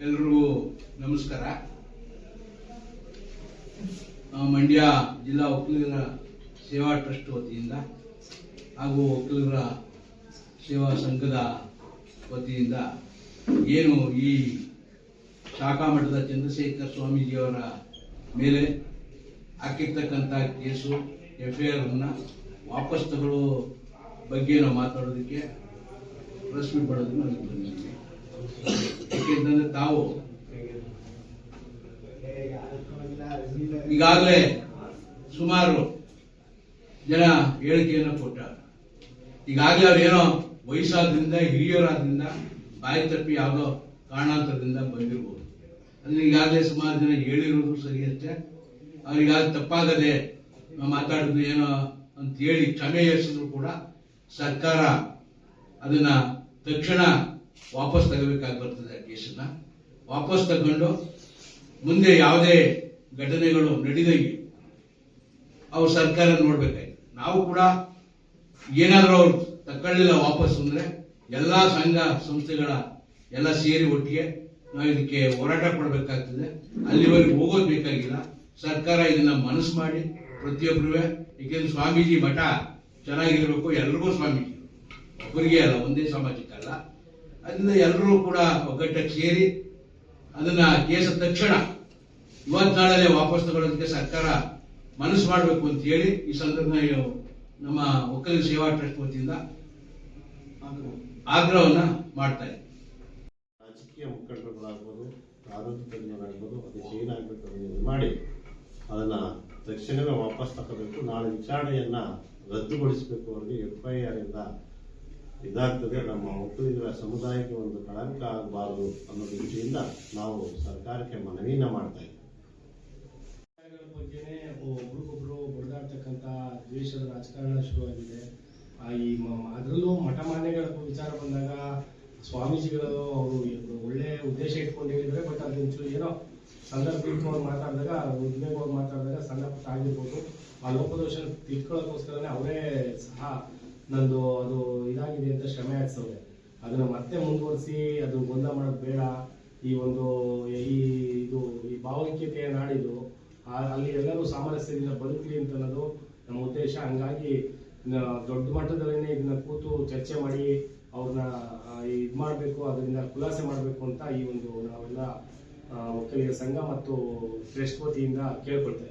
ಎಲ್ರಿಗೂ ನಮಸ್ಕಾರ. ಮಂಡ್ಯ ಜಿಲ್ಲಾ ಒಕ್ಕಲಿಗರ ಸೇವಾ ಟ್ರಸ್ಟ್ ವತಿಯಿಂದ ಹಾಗೂ ಒಕ್ಕಲಿಗರ ಸೇವಾ ಸಂಘದ ವತಿಯಿಂದ ಏನು ಈ ಶಾಖಾ ಮಠದ ಚಂದ್ರಶೇಖರ್ ಸ್ವಾಮೀಜಿಯವರ ಮೇಲೆ ಹಾಕಿರ್ತಕ್ಕಂಥ ಕೇಸು ಎಫ್ ಐ ಆರ್ನ ವಾಪಸ್ ತಗೊಳ್ಳೋ ಬಗ್ಗೆ ನಾವು ಮಾತಾಡೋದಕ್ಕೆ ಪ್ರೆಸ್ ಮೀಟ್ ಮಾಡೋದಕ್ಕೆ ನಾವು ಬಂದಿದ್ದೀವಿ ಯಾಕೆಂತಂದ್ರೆ ತಾವು ಈಗಾಗಲೇ ಸುಮಾರು ಜನ ಹೇಳಿಕೆಯನ್ನು ಕೊಟ್ಟ ಈಗಾಗಲೇ ಅವರೇನೋ ವಯಸ್ಸಾದ್ರಿಂದ, ಹಿರಿಯರಾದ್ರಿಂದ, ಬಾಯಿ ತಪ್ಪಿ ಯಾವುದೋ ಕಾರಣಾಂತರದಿಂದ ಬಂದಿರಬಹುದು ಅಂದ್ರೆ ಈಗಾಗಲೇ ಸುಮಾರು ಜನ ಹೇಳಿರೋದು ಸರಿ ಅಷ್ಟೇ. ಅವ್ರಿಗಾಗ ತಪ್ಪಾಗದೆ ಮಾತಾಡಿದ್ರು ಏನೋ ಅಂತ ಹೇಳಿ ಕ್ಷಮೆ ಕೂಡ ಸರ್ಕಾರ ಅದನ್ನ ತಕ್ಷಣ ವಾಪಸ್ ತಗೋಬೇಕಾಗಿ ಬರ್ತದೆ ಆ ಕೇಸನ್ನ. ವಾಪಸ್ ತಗೊಂಡು ಮುಂದೆ ಯಾವುದೇ ಘಟನೆಗಳು ನಡೆದಂಗೆ ಅವ್ರ ಸರ್ಕಾರ ನೋಡ್ಬೇಕಾಯ್ತು. ನಾವು ಕೂಡ ಏನಾದರೂ ಅವ್ರು ತಕ್ಕೊಳ್ಳಿಲ್ಲ ವಾಪಸ್ ಅಂದ್ರೆ ಎಲ್ಲಾ ಸಂಘ ಸಂಸ್ಥೆಗಳ ಎಲ್ಲ ಸೇರಿ ಒಟ್ಟಿಗೆ ನಾವು ಇದಕ್ಕೆ ಹೋರಾಟ ಕೊಡಬೇಕಾಗ್ತದೆ. ಅಲ್ಲಿವರೆಗೆ ಹೋಗೋದು ಬೇಕಾಗಿಲ್ಲ. ಸರ್ಕಾರ ಇದನ್ನ ಮನಸ್ಸು ಮಾಡಿ ಪ್ರತಿಯೊಬ್ಬರು ಏಕೆಂದ್ರೆ ಸ್ವಾಮೀಜಿ ಮಠ ಚೆನ್ನಾಗಿರ್ಬೇಕು, ಎಲ್ರಿಗೂ ಸ್ವಾಮೀಜಿ. ಒಬ್ಬರಿಗೆ ಅಲ್ಲ, ಒಂದೇ ಸಮಾಜಕ್ಕೆ ಅಲ್ಲ. ಅದರಿಂದ ಎಲ್ಲರೂ ಕೂಡ ಒಗ್ಗಟ್ಟಕ್ಕೆ ಸೇರಿ ಅದನ್ನ ಕೇಸ ತಕ್ಷಣ ಇವತ್ತು ನಾಳೆ ವಾಪಸ್ ತಗೊಳ್ಳೋದಕ್ಕೆ ಸರ್ಕಾರ ಮನಸ್ಸು ಮಾಡಬೇಕು ಅಂತ ಹೇಳಿ ಈ ಸಂದರ್ಭ ನಮ್ಮ ಒಕ್ಕಲಿಗ ಸೇವಾ ಟ್ರಸ್ಟ್ ವತಿಯಿಂದ ಆಗ್ರಹವನ್ನ ಮಾಡ್ತಾ ಇದೆ ರಾಜಕೀಯ ಮುಖಂಡರುಗಳಾಗ್ಬೋದು ಆರೋಗ್ಯ ತಜ್ಞರಾಗ್ಬೋದು, ಅದಕ್ಕೆ ಏನಾಗಬೇಕು ಅದನ್ನು ಮಾಡಿ ಅದನ್ನ ತಕ್ಷಣವೇ ವಾಪಸ್ ತಗೋಬೇಕು, ನಾಳೆ ವಿಚಾರಣೆಯನ್ನ ರದ್ದುಗೊಳಿಸಬೇಕು ಅವರಿಗೆ ಎಫ್ ಐ ಆರ್ ಇಂದ ಇದಾಗ್ತದೆ ನಮ್ಮ ಒಕ್ಕಲಿಗರ ಸಮುದಾಯಕ್ಕೆ ಒಂದು ಕಳಂಕ ಆಗಬಾರದು ಅನ್ನೋ ದೃಷ್ಟಿಯಿಂದ ನಾವು ಸರ್ಕಾರಕ್ಕೆ ಮನವಿಯನ್ನ ಮಾಡ್ತಾ ಇದ್ದೀವಿ ಬಗ್ಗೆನೇ ಒಬ್ರಿಗೊಬ್ರು ಬಡ್ದಾಡ್ತಕ್ಕಂಥ ದ್ವೇಷದ ರಾಜಕಾರಣ ಶುರುವಾಗಿದೆ. ಈ ಅದರಲ್ಲೂ ಮಠಮಾನ್ಯಗಳ ವಿಚಾರ ಬಂದಾಗ ಸ್ವಾಮೀಜಿಗಳು ಅವರು ಒಳ್ಳೆ ಉದ್ದೇಶ ಇಟ್ಕೊಂಡು ಹೇಳಿದ್ರೆ ಬಟ್ ಅದು ಒಂಚೂರು ಏನೋ ಅವ್ರು ಮಾತಾಡಿದಾಗ ಉದ್ಮೇಗವಾಗಿ ಮಾತಾಡಿದಾಗ ಸಣ್ಣ ಪುಟ್ಟ ಆಗಿರ್ಬೋದು. ಆ ಲೋಪದೋಷ ತಿಳ್ಕೊಳ್ಳೋಕ್ಕೋಸ್ಕರನೇ ಅವರೇ ಸಹ ನಂದು ಅದು ಇದಾಗಿದೆ ಅಂತ ಶ್ರಮೆ ಹಾಕ್ಸವ್ರೆ ಅದನ್ನ ಮತ್ತೆ ಮುಂದುವರಿಸಿ, ಅದು ಗೊಂದಲ ಮಾಡೋದು ಬೇಡ. ಈ ಒಂದು, ಈ ಇದು, ಈ ಭಾವೈಕ್ಯತೆಯ ನಾಡಿದು ಅಲ್ಲಿ ಎಲ್ಲರೂ ಸಾಮರಸ್ಯದಿಂದ ಬದುಕಲಿ ಅಂತ ಅನ್ನೋದು ನಮ್ಮ ಉದ್ದೇಶ. ಹಂಗಾಗಿ ದೊಡ್ಡ ಮಟ್ಟದಲ್ಲೇ ಇದನ್ನ ಕೂತು ಚರ್ಚೆ ಮಾಡಿ, ಅವ್ರನ್ನ ಇದು ಮಾಡಬೇಕು, ಅದರಿಂದ ಖುಲಾಸೆ ಮಾಡಬೇಕು ಅಂತ ಈ ಒಂದು ನಾವೆಲ್ಲ ಒಕ್ಕಲಿಗ ಸಂಘ ಮತ್ತು ಟ್ರಸ್ಟ್ ವತಿಯಿಂದ ಕೇಳ್ಕೊಳ್ತಾ